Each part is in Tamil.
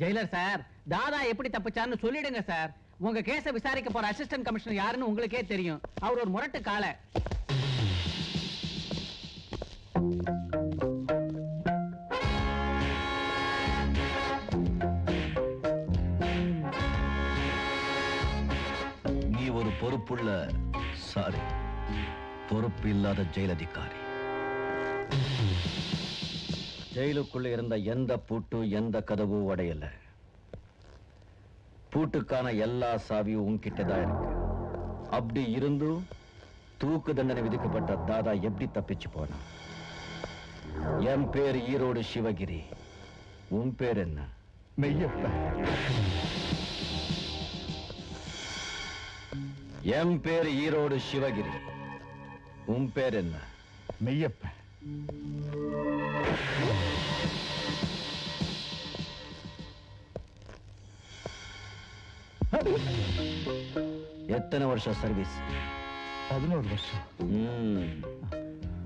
ஜெயிலர் சார் தாதா எப்படி தப்பிச்சார்னு சொல்லிடுங்க சார். உங்க கேஸ விசாரிக்க போற அசிஸ்டன்ட் கமிஷனர் யாருன்னு உங்களுக்கே தெரியும். அவர் ஒரு முரட்டு காலை. நீ ஒரு பொறுப்புள்ள சாரி பொறுப்பு இல்லாத ஜெயிலதிகாரி. ஜெயிலுக்குள்ள இருந்த எந்த பூட்டு எந்த கதவு உடையல. பூட்டுக்கான எல்லா சாவியும் உன்கிட்ட தான் இருக்கு. அப்படி இருந்தும் தூக்கு தண்டனை விதிக்கப்பட்ட தாதா எப்படி தப்பிச்சு போனான் என் பேர் ஈரோடு சிவகிரி. உன் பேர் என்ன? மெய்யப்ப. என் பேர் ஈரோடு சிவகிரி. உன் பேர் என்ன? மெய்யப்ப. எத்தனை வருஷம் சர்வீஸ்? பதினோரு வருஷம்.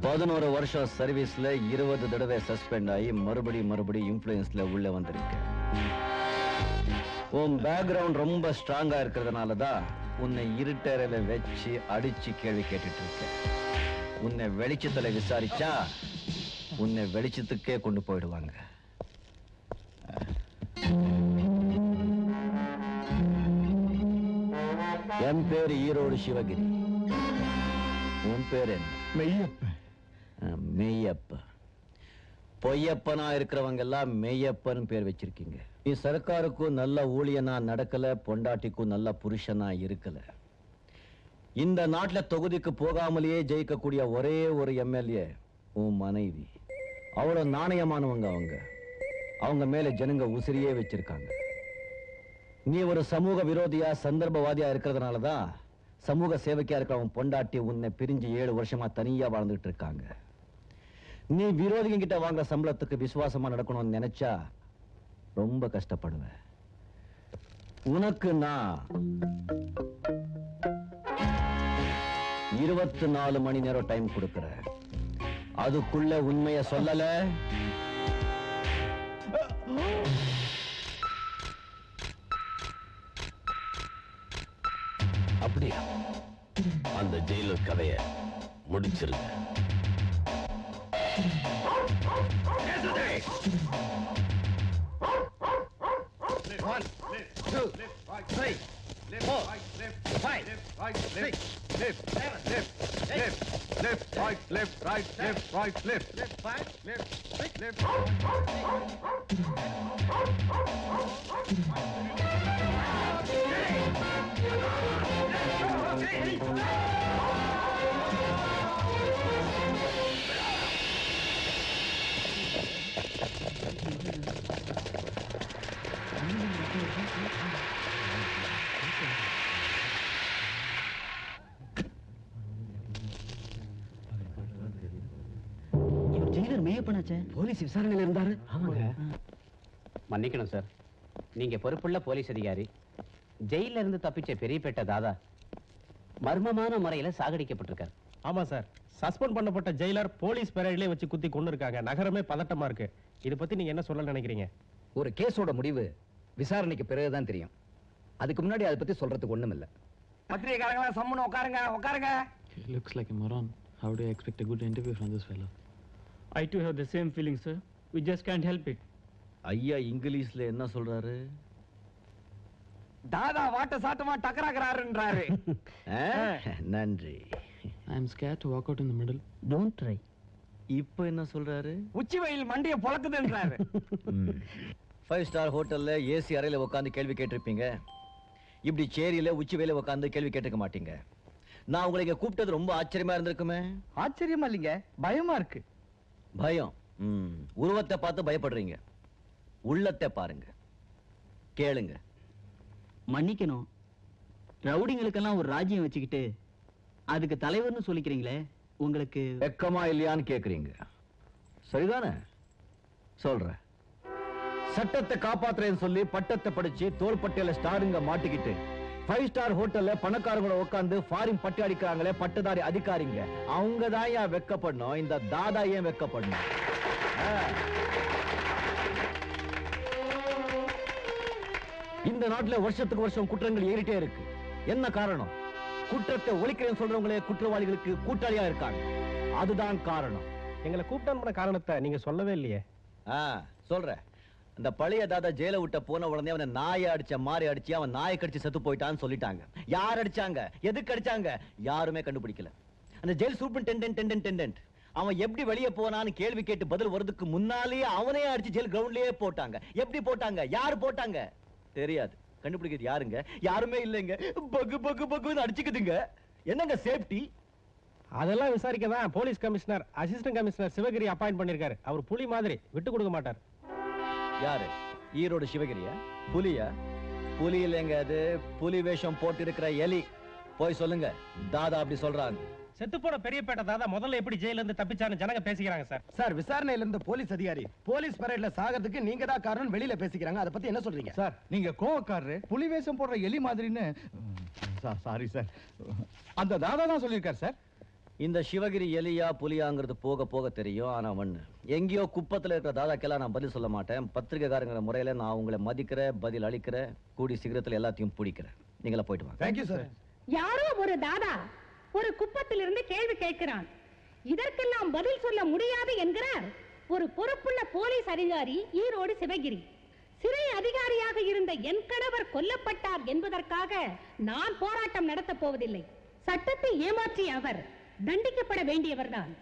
பதினோரு வருஷம் சர்வீஸ்ல இருபது தடவை சஸ்பெண்ட் ஆகி மறுபடி மறுபடி இன்ஃப்ளூயன்ஸ்ல உள்ள வந்திருக்க. உன் பேக்ரவுண்ட் ரொம்ப ஸ்ட்ராங்கா இருக்கிறதுனால தான் உன்னை இருட்டறையில வச்சு அடிச்சு கேள்வி கேட்டுட்டு இருக்க. உன்னை வெளிச்சத்துல விசாரிச்சா உன்னை வெளிச்சத்துக்கே கொண்டு போயிடுவாங்க. என் பேர் ஈரோடு சிவகிரி. உன் பேர் என்ன? மெய்யப்ப மெய்யப்ப பொய்யப்பனா இருக்கிறவங்க எல்லாம் மெய்யப்பன் பேர் வச்சிருக்கீங்க. நீ சர்க்காருக்கும் நல்ல ஊழியனா நடக்கல பொண்டாட்டிக்கும் நல்ல புருஷனா இருக்கல. இந்த நாட்டுல தொகுதிக்கு போகாமலேயே ஜெயிக்கக்கூடிய ஒரே ஒரு எம்எல்ஏ உன் மனைவி. அவ்வளவு நாணயமானவங்க அவங்க. அவங்க மேல ஜனங்க உசிரியே வச்சிருக்காங்க. நீ ஒரு சமூக விரோதியா சந்தர்ப்பவாதியா இருக்கிறதுனால தான் சமூக சேவைக்கா இருக்கிற அவன் பொண்டாட்டி உன்னை பிரிஞ்சு ஏழு வருஷமா தனியா வாழ்ந்துட்டு இருக்காங்க. நீ விரோதிங்க கிட்ட வாங்குற சம்பளத்துக்கு விசுவாசமா நடக்கணும்னு நினைச்சா ரொம்ப கஷ்டப்படுவேன் உனக்கு நான் இருபத்தி நாலு மணி நேரம் டைம் கொடுக்கிறேன். அதுக்குள்ள உண்மைய சொல்லல. அப்படியா? அந்த ஜெயிலர் கதைய முடிச்சிருங்க. left, right, left, right, left, right, left. Left, right, left, left, left. Jailer மேயப்பனாச்சே police விசாரணையில இருந்தாரு. ஆமாங்க. மன்னிக்கணும் சார். நீங்க பொறுப்புள்ள போலீஸ் அதிகாரி. ஜெயில இருந்து தப்பிச்ச பெரியப்பேட்ட தாதா மர்மமான முறையில சாகடிக்கப்பட்டிருக்கார். ஆமா சார். சஸ்பெண்ட் பண்ணப்பட்ட ஜெயிலர் போலீஸ் பெரேட்லயே வச்சு குத்தி கொண்டு இருக்காங்க. நகரமே பதட்டமா இருக்கு. இத பத்தி நீங்க என்ன சொல்ல நினைக்கிறீங்க? ஒரு கேஸோட முடிவு விசாரணைக்கு பிறகுதான் தெரியும். அதுக்கு முன்னாடி அதை பத்தி சொல்றதுக்கு ஒண்ணும் இல்ல பத்திரிகைக்காரங்களா சம்முன்னு உட்காருங்க உட்காருங்க. A moron. How do I expect a good interview from this fellow? I too have the same feeling, sir. We just can't help it. ஐயா இங்கிலீஷ்ல என்ன சொல்றாரு? தாதா வாட்ட சாட்டமா டக்கராக்குறாருன்றாரு. ஆ? நன்றி. I'm scared to walk out in the middle. Don't try இப்போ என்ன சொல்றாரு? உச்சி வெயில் மண்டிய பொளக்குதுன்றாரு ஃபைவ் ஸ்டார் ஹோட்டல்ல ஏசி அறையில உட்காந்து கேள்வி கேட்டிருப்பீங்க. இப்படி சேரியில உச்சி வேலை உட்காந்து கேள்வி கேட்டுக்க மாட்டீங்க. நான் உங்களை இங்க கூப்பிட்டது ரொம்ப ஆச்சரியமா இருந்திருக்குமே. ஆச்சரியமா இல்லைங்க பயமா இருக்கு. பயம். உருவத்தை பார்த்து பயப்படுறீங்க. உள்ளத்தை பாருங்க. கேளுங்க. மன்னிக்கணும். ரவுடிங்களுக்கெல்லாம் ஒரு ராஜ்யம் வச்சுக்கிட்டு அதுக்கு தலைவர்னு சொல்லிக்கிறீங்களே உங்களுக்கு வெக்கமா இல்லையான்னு கேக்குறீங்க. சரிதானே? சொல்றேன். சட்டத்தை காப்பாத்துறேன்னு சொல்லி பட்டத்தை படிச்சு தோள்பட்டையில ஸ்டாருங்க மாட்டிக்கிட்டு ஃபைவ் ஸ்டார் ஹோட்டல்ல பணக்காரங்கள உட்கார்ந்து ஃபாரின் பட்டி அடிக்கிறாங்களே பட்டதாரி அதிகாரிங்க அவங்க தான் ஏன் வெக்கப்படணும்? இந்த தாதா ஏன் வெக்கப்படணும். இந்த நாட்டுல வருஷத்துக்கு வருஷம் குற்றங்கள் ஏறிட்டே இருக்கு. என்ன காரணம்? குற்றத்தை ஒழிக்கிறேன்னு சொல்றவங்களே குற்றவாளிகளுக்கு கூட்டாளியா இருக்காங்க. அதுதான் காரணம். எங்களை கூப்பிட்டான காரணத்தை நீங்க சொல்லவே இல்லையே. சொல்றேன். இந்த பழைய தாதா ஜெயில விட்ட போன உடனே அவனை நாயை அடிச்ச மாறி அடிச்சு அவன் நாயை கடிச்சு செத்து போயிட்டான்னு சொல்லிட்டாங்க. யார் அடிச்சாங்க? எதுக்கு அடிச்சாங்க? யாருமே கண்டுபிடிக்கல. அந்த ஜெயில் சூப்பரிண்டெண்டன்ட் அவன் எப்படி வெளியே போனான்னு கேள்வி கேட்டு பதில் வர்றதுக்கு முன்னாலேயே அவனே அடிச்சு ஜெயில் கிரவுண்ட்லயே போட்டாங்க. எப்படி போட்டாங்க? யார் போட்டாங்க? தெரியாது. கண்டுபிடிக்கிறது யாருங்க? யாருமே இல்லைங்க. பகு பகு பகுன்னு அடிச்சுக்குதுங்க. என்னங்க சேஃப்டி அதெல்லாம் விசாரிக்க தான் police commissioner assistant commissioner Sivagiri appoint பண்ணிருக்காரு. அவர் புலி மாதிரி விட்டு கொடுக்க மாட்டார். யாரு? ஈரோடு சிவகிரியா? புலியா? புலி இல்லைங்க அது? புலி வேஷம் போட்டு இருக்கிற எலி. போய் சொல்லுங்க. தாதா அப்படி சொல்றாங்க. செத்துப்போன பெரியப்பேட்டை தாதா முதல்ல எப்படி ஜெயில இருந்து தப்பிச்சான்னு ஜனங்க பேசிக்கிறாங்க சார். சார் விசாரணையில இருந்த போலீஸ் அதிகாரி போலீஸ் பரேட்ல சாகிறதுக்கு நீங்க தான் காரணம் வெளியில பேசிக்கிறாங்க. அதை பத்தி என்ன சொல்றீங்க? சார் நீங்க கோவக்காரரு புலி வேஷம் போடுற எலி மாதிரின்னு சாரி சார். அந்த தாதா தான் சொல்லியிருக்காரு சார். இந்த சிவகிரி எலியா புலியாங்கிறது போக போக தெரியும். ஆனா ஒண்ணு எங்கேயோ குப்பத்துல இருக்கிற தாதாக்கெல்லாம் நான் பதில் சொல்ல மாட்டேன். பத்திரிகைக்காரங்கிற முறையில நான் உங்களை மதிக்கிறேன் பதில் அளிக்கிறேன் கூடி சீக்கிரத்துல எல்லாத்தையும் பிடிக்கிறேன். நீங்களா போயிட்டு வாங்க. தேங்க்யூ சார் யாரோ ஒரு தாதா ஒரு குப்பத்திலிருந்து கேள்வி கேட்கிறான். இதற்கெல்லாம் பதில் சொல்ல முடியாது என்கிறார் ஒரு பொறுப்புள்ள போலீஸ் அதிகாரி ஈரோடு சிவகிரி. சிறை அதிகாரியாக இருந்த என் கணவர் கொல்லப்பட்டார் என்பதற்காக நான் போராட்டம் நடத்தப் போவதில்லை. சட்டத்தை ஏமாற்றிய அவர் தண்டிக்கப்பட வேண்டியவர்தான்.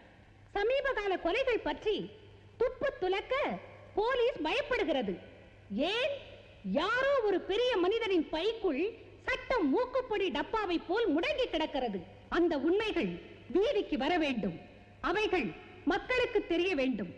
சமீப கால கொலைகள் பற்றி துப்பு துலக்க போலீஸ் பயப்படுகிறது. ஏன்? யாரோ ஒரு பெரிய மனிதனின் பைக்குள் சட்டம் மூக்குப்பொடி டப்பாவை போல் முடங்கி கிடக்கிறது. அந்த உண்மைகள் வீதிக்கு வர வேண்டும். அவைகள் மக்களுக்கு தெரிய வேண்டும்.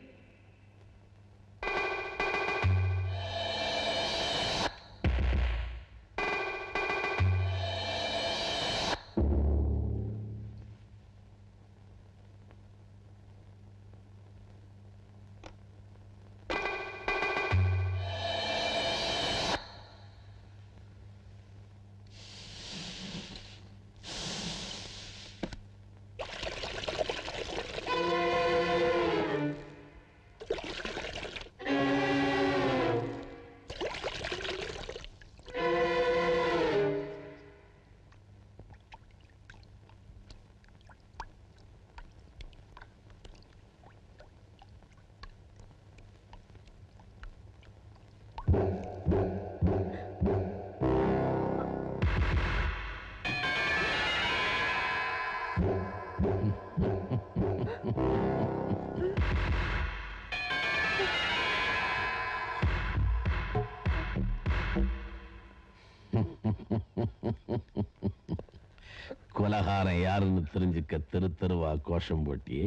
கொலகாரன் யாருன்னு தெரிஞ்சுக்க தெரு தெருவா கோஷம் போட்டி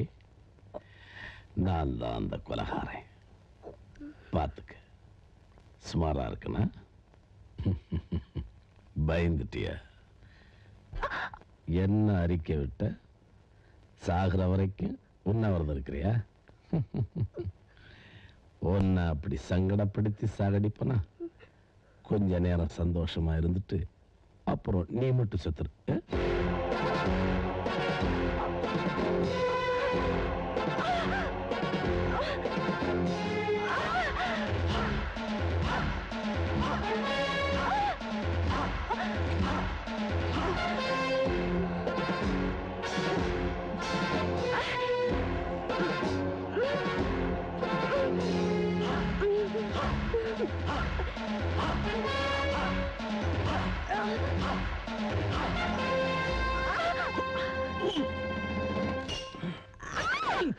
நான் தான் அந்த கொலகாரன். பார்த்துக்க. சுமாரா இருக்குனா? பயந்துட்டிய? என்ன அறிக்கை விட்ட? சாகிற வரைக்கும் உண்ணாவிரதம் இருக்கிறியா? ஒன்ன அப்படி சங்கடப்படுத்தி சாகடிப்பனா? கொஞ்ச நேரம் சந்தோஷமா இருந்துட்டு அப்புறம் நீ மட்டும் செத்துரு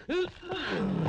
Ugh!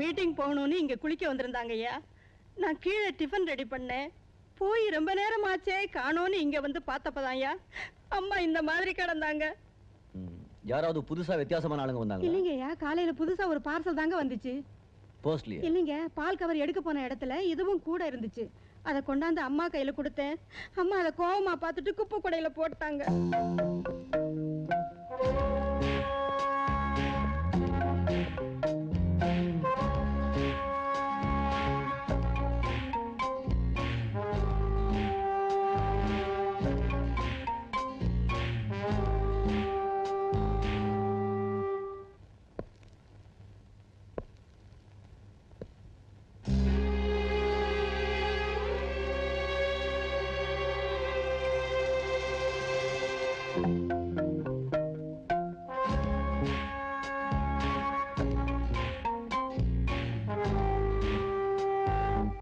மீட்டிங் போகணும்னு இங்க குளிக்க வந்திருந்தாங்க ஐயா. நான் கீழே டிஃபன் ரெடி பண்ணேன். போய் ரொம்ப நேரம் ஆச்சே காணோன்னு இங்க வந்து பார்த்தப்பதான் ஐயா. அம்மா இந்த மாதிரி கிடந்தாங்க. யாராவது புதுசா வித்தியாசமான ஆளுங்க வந்தாங்க இல்லைங்க ஐயா காலையில புதுசா ஒரு பார்சல் தாங்க வந்துச்சு. போஸ்ட்லயே? இல்லைங்க பால் கவர் எடுக்க போன இடத்துல இதுவும் கூட இருந்துச்சு. அதை கொண்டாந்து அம்மா கையில கொடுத்தேன். அம்மா அதை கோவமா பார்த்துட்டு குப்பை குடையில போட்டாங்க.